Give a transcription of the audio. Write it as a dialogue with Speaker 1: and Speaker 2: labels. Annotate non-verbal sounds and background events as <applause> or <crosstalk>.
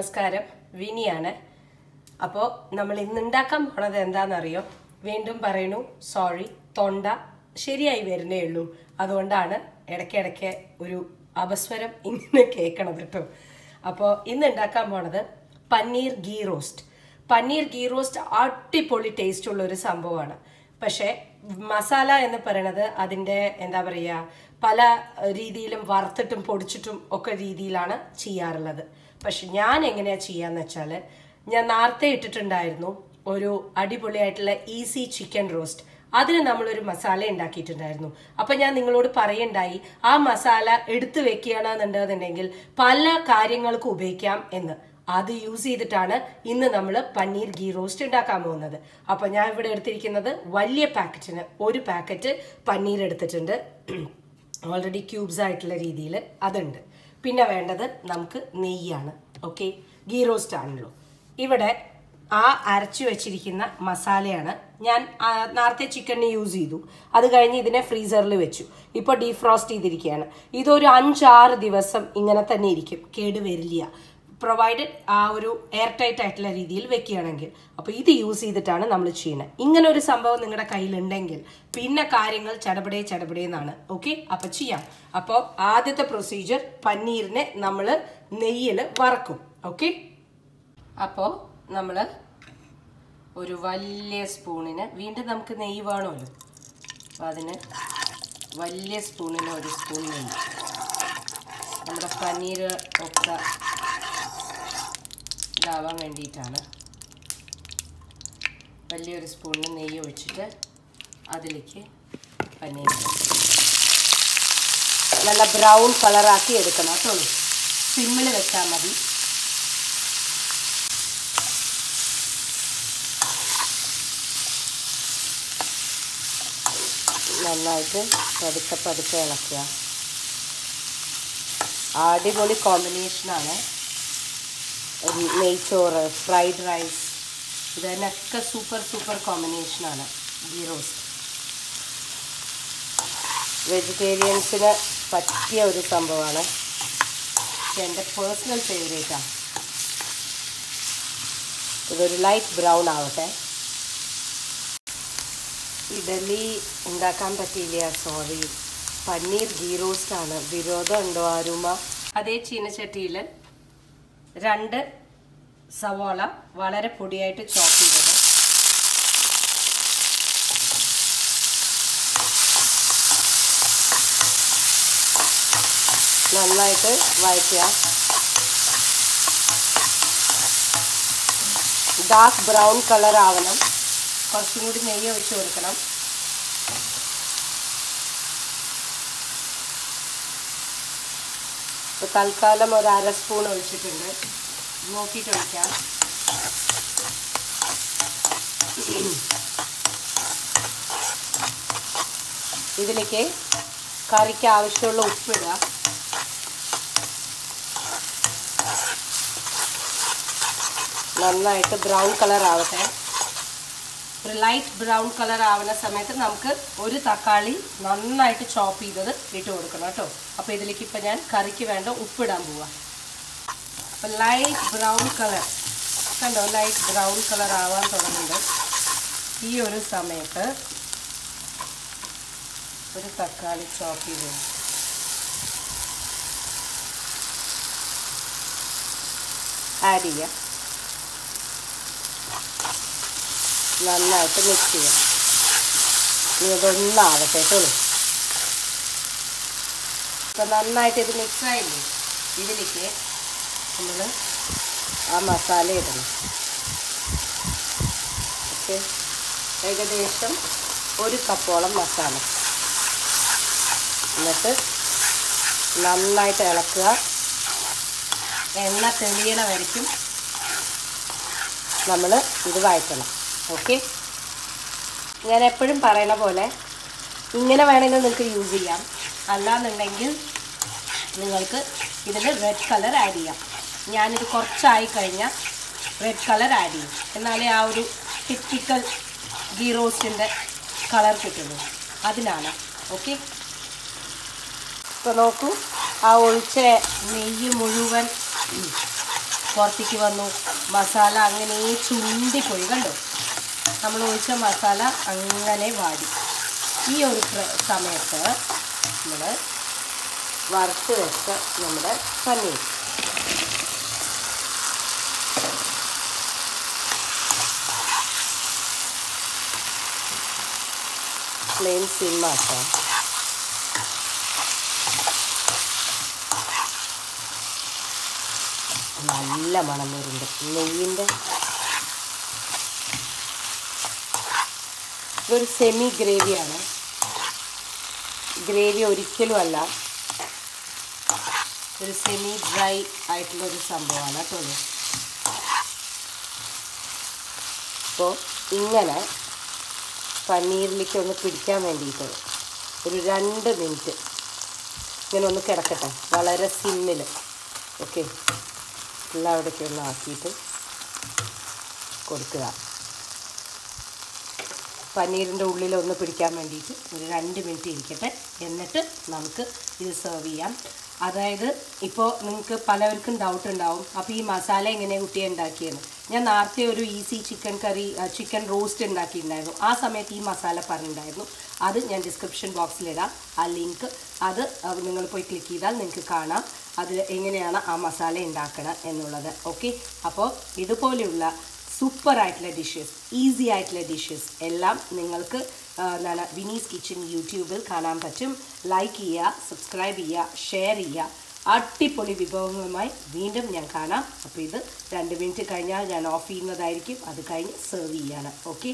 Speaker 1: നമസ്കാരം. വിനിയാണ്. അപ്പോൾ നമ്മൾ ഇന്ന് ഉണ്ടാക്കാൻ പോണത് എന്താണെന്നറിയോ വീണ്ടും പറയണു സോറി തൊണ്ട ശരിയായി വരുന്നേ ഉള്ളൂ. അതുകൊണ്ടാണ് ഇടയ്ക്കിടയ്ക്ക് ഒരു അപസ്വരം ഇങ്ങനെ കേൾക്കണത് കേട്ടോ അപ്പോൾ ഇന്ന് ഉണ്ടാക്കാൻ പോണത് paneer ghee roast. Paneer ghee roast അടിപൊളി ടേസ്റ്റ് ഉള്ള ഒരു സംഭവമാണ്. പക്ഷേ മസാല എന്ന് പറയണത് അതിന്റെ എന്താ പറയുക പല രീതിയിലും വറുത്തിട്ടും പൊടിച്ചിട്ടും ഒക്കെ രീതിയിലാണ് ചെയ്യാറുള്ളത്. പക്ഷെ ഞാൻ എങ്ങനെയാണ് ചെയ്യാന്ന് വെച്ചാൽ ഞാൻ നേരത്തെ ഇട്ടിട്ടുണ്ടായിരുന്നു ഒരു അടിപൊളിയായിട്ടുള്ള ഈസി ചിക്കൻ റോസ്റ്റ് അതിന് നമ്മളൊരു മസാല ഉണ്ടാക്കിയിട്ടുണ്ടായിരുന്നു. അപ്പൊ ഞാൻ നിങ്ങളോട് പറയണ്ടായി ആ മസാല എടുത്തു വെക്കുകയാണെന്നുണ്ടെന്നുണ്ടെങ്കിൽ പല കാര്യങ്ങൾക്കും ഉപയോഗിക്കാം എന്ന്. അത് യൂസ് ചെയ്തിട്ടാണ് ഇന്ന് നമ്മൾ പനീർ ഗീ റോസ്റ്റ് ഉണ്ടാക്കാൻ പോകുന്നത്. അപ്പൊ ഞാൻ ഇവിടെ എടുത്തിരിക്കുന്നത് വലിയ പാക്കറ്റിന് ഒരു പാക്കറ്റ് പനീർ എടുത്തിട്ടുണ്ട്. <clears throat> ഓൾറെഡി ക്യൂബ്സ് ആയിട്ടുള്ള രീതിയിൽ അതുണ്ട്. പിന്നെ വേണ്ടത് നമുക്ക് നെയ്യാണ്. ഓക്കെ ഗീ റോസ്റ്റ് ആണല്ലോ. ഇവിടെ ആ അരച്ചു വെച്ചിരിക്കുന്ന മസാലയാണ് ഞാൻ നേരത്തെ ചിക്കണിന് യൂസ് ചെയ്തു. അത് കഴിഞ്ഞ് ഇതിനെ ഫ്രീസറിൽ വെച്ചു. ഇപ്പോൾ ഡീഫ്രോസ്റ്റ് ചെയ്തിരിക്കുകയാണ്. ഇതൊരു അഞ്ചാറ് ദിവസം ഇങ്ങനെ തന്നെ ഇരിക്കും. കേട് വരില്ല. പ്രൊവൈഡഡ് ആ ഒരു എയർ ടൈറ്റ് ആയിട്ടുള്ള രീതിയിൽ വെക്കുകയാണെങ്കിൽ. അപ്പോൾ ഇത് യൂസ് ചെയ്തിട്ടാണ് നമ്മൾ ചെയ്യുന്നത്. ഇങ്ങനെ ഒരു സംഭവം നിങ്ങളുടെ കയ്യിലുണ്ടെങ്കിൽ പിന്നെ കാര്യങ്ങൾ ചടപടേ ചടപടേ എന്നാണ്. ഓക്കെ അപ്പോൾ ചെയ്യാം. അപ്പോൾ ആദ്യത്തെ പ്രൊസീജിയർ പനീറിനെ നമ്മൾ നെയ്യിൽ വറക്കും. ഓക്കെ അപ്പോൾ നമ്മൾ ഒരു വലിയ സ്പൂണിന് വീണ്ടും നമുക്ക് നെയ്യ് വേണമല്ലോ. അപ്പോൾ അതിന് വലിയ സ്പൂണിന് ഒരു സ്പൂൺ നെയ്യ്. നമ്മുടെ പനീർ ഒക്കെ ഇതാവാൻ വേണ്ടിയിട്ടാണ്. വലിയൊരു സ്പൂണിൽ നെയ്യ് ഒഴിച്ചിട്ട് അതിലേക്ക് പനീർ. നല്ല ബ്രൗൺ കളറാക്കി എടുക്കണം കേട്ടോ. സിമ്മിൽ വെച്ചാൽ മതി. നന്നായിട്ട് പതുക്കെ പതുക്കെ ഇളക്കുക. അടിപൊളി കോമ്പിനേഷനാണ് നെയ്ച്ചോറ് ഫ്രൈഡ് റൈസ് ഇതിനൊക്കെ സൂപ്പർ സൂപ്പർ കോമ്പിനേഷനാണ് ഗീ റോസ്റ്റ് വെജിറ്റേറിയൻസിന് പറ്റിയ ഒരു സംഭവമാണ്. എന്റെ പേഴ്സണൽ ഫേവറേറ്റാണ് ഇതൊരു ലൈറ്റ് ബ്രൗൺ ആവട്ടെ. ഇഡലി ഉണ്ടാക്കാൻ പറ്റിയില്ല സോറി പനീർ ഗീ റോസ്റ്റാണ് വിരോധം ഉണ്ടോ ആരുമ? അതേ ചീനച്ചട്ടിയിൽ രണ്ട് സവോള വളരെ പൊടിയായിട്ട് ചോപ്പ് ചെയ്തത്. നന്നായിട്ട് വഴറ്റുക. ഡാർക്ക് ബ്രൗൺ കളർ ആവണം. കുറച്ചും കൂടി നെയ്യ് ഒഴിച്ച് കൊടുക്കണം. തൽക്കാലം ഒരു അര സ്പൂൺ ഒഴിച്ചിട്ടുണ്ട്. നോക്കിയിട്ട് ഒഴിക്കാം. ഇതിലേക്ക് കറിക്ക് ആവശ്യമുള്ള ഉപ്പിടുക നന്നായിട്ട് ബ്രൗൺ കളർ ആവട്ടെ. ഒരു ലൈറ്റ് ബ്രൗൺ കളർ ആവുന്ന സമയത്ത് നമുക്ക് ഒരു തക്കാളി നന്നായിട്ട് ചോപ്പ് ചെയ്തത് ഇട്ട് കൊടുക്കണം കേട്ടോ. അപ്പോൾ ഇതിലേക്ക് ഇപ്പം ഞാൻ കറിക്ക് വേണ്ട ഉപ്പിടാൻ പോവാം. അപ്പോൾ ലൈറ്റ് ബ്രൗൺ കളർ കണ്ടോ? ലൈറ്റ് ബ്രൗൺ കളർ ആവാൻ തുടങ്ങുന്നുണ്ട്. ഈ ഒരു സമയത്ത് ഒരു തക്കാളി ചോപ്പ് ചെയ്ത് ആഡ് ചെയ്യാം. നന്നായിട്ട് മിക്സ് ചെയ്യാം. ഇനി ഇതൊന്നാവട്ടെ കേട്ടോ ഇപ്പം നന്നായിട്ട് ഇത് മിക്സ് ആയില്ലേ? ഇതിലേക്ക് നമ്മൾ ആ മസാല ഇടണം. ഓക്കെ. ഏകദേശം ഒരു കപ്പോളം മസാല എന്നിട്ട് നന്നായിട്ട് ഇളക്കുക. എണ്ണ തെളിയണ വരയ്ക്കും. നമ്മൾ ഇത് വഴറ്റണം. ഓക്കെ? ഞാൻ എപ്പോഴും പറയണ പോലെ ഇങ്ങനെ വേണമെങ്കിൽ നിങ്ങൾക്ക് യൂസ് ചെയ്യാം. അല്ലാന്നുണ്ടെങ്കിൽ നിങ്ങൾക്ക് ഇതിൽ റെഡ് കളർ ആഡ് ചെയ്യാം. ഞാനിത് കുറച്ചായി കഴിഞ്ഞാൽ റെഡ് കളർ ആഡ് ചെയ്യും. എന്നാലേ ആ ഒരു ടിപ്പിക്കൽ ഗീ റോസ്റ്റിന്റെ കളർ കിട്ടുള്ളൂ. അതിനാണ്. ഓക്കെ? ഇപ്പോൾ നോക്കൂ. ആ ഒഴിച്ച നെയ്യ് മുഴുവൻ പുറത്തേക്ക് വന്നു. മസാല അങ്ങനെ ചുണ്ടിപ്പോയി കണ്ടോ? നമ്മൾ ഒഴിച്ച മസാല അങ്ങനെ വാടി. ഈ ഒരു സമയത്ത് നമ്മൾ വറുത്ത് വെച്ച നമ്മുടെ പനീർ. പ്ലെയിൻ സിമ്മാക്കാം നല്ല മണം വരുന്നുണ്ട്. നെയ്യിന്റെ ഇതൊരു സെമി ഗ്രേവിയാണ് ഗ്രേവി ഒരിക്കലും അല്ല. ഒരു സെമി ഡ്രൈ ആയിട്ടുള്ളൊരു സംഭവമാണ് കേട്ടോ അപ്പോൾ ഇങ്ങനെ പനീറിലേക്ക് ഒന്ന് പിടിക്കാൻ വേണ്ടിയിട്ട് ഒരു രണ്ട് മിനിറ്റ് ഇങ്ങനെ ഒന്ന് കിടക്കട്ടെ. വളരെ സിമ്മിൽ ഓക്കെ എല്ലാം അവിടേക്ക് ഒന്ന് ആക്കിയിട്ട് കൊടുക്കുക. പനീറിന്റെ ഉള്ളിലൊന്ന് പിടിക്കാൻ വേണ്ടിയിട്ട് ഒരു രണ്ട് മിനിറ്റ് ഇരിക്കട്ടെ. എന്നിട്ട് നമുക്ക് ഇത് സെർവ് ചെയ്യാം. അതായത് ഇപ്പോൾ നിങ്ങൾക്ക് പലവർക്കും ഡൗട്ട് ഉണ്ടാവും. അപ്പോൾ ഈ മസാല എങ്ങനെ കുട്ടിയെ ഉണ്ടാക്കിയെന്ന്. ഞാൻ നേരത്തെ ഒരു easy chicken curry chicken roast ഉണ്ടാക്കിയിട്ടുണ്ടായിരുന്നു. ആ സമയത്ത് ഈ മസാല പറഞ്ഞിട്ടുണ്ടായിരുന്നു. അത് ഞാൻ ഡിസ്ക്രിപ്ഷൻ ബോക്സിലിടാം ആ ലിങ്ക് അത് നിങ്ങൾ പോയി ക്ലിക്ക് ചെയ്താൽ നിങ്ങൾക്ക് കാണാം. അതിൽ എങ്ങനെയാണ് ആ മസാല ഉണ്ടാക്കണം എന്നുള്ളത്. ഓക്കെ അപ്പോൾ ഇതുപോലെയുള്ള സൂപ്പർ ആയിട്ടുള്ള ഡിഷസ് ഈസി ആയിട്ടുള്ള ഡിഷസ് എല്ലാം നിങ്ങൾക്ക് എന്താണ് വിനീസ് കിച്ചൺ യൂട്യൂബിൽ കാണാൻ പറ്റും. ലൈക്ക് ചെയ്യുക സബ്സ്ക്രൈബ് ചെയ്യുക ഷെയർ ചെയ്യുക. അടിപൊളി വിഭവങ്ങളുമായി വീണ്ടും ഞാൻ കാണാം. അപ്പോൾ ഇത് രണ്ട് മിനിറ്റ് കഴിഞ്ഞാൽ ഞാൻ ഓഫ് ചെയ്യുന്നതായിരിക്കും. അത് കഴിഞ്ഞ് സെർവ് ചെയ്യാണ്. ഓക്കെ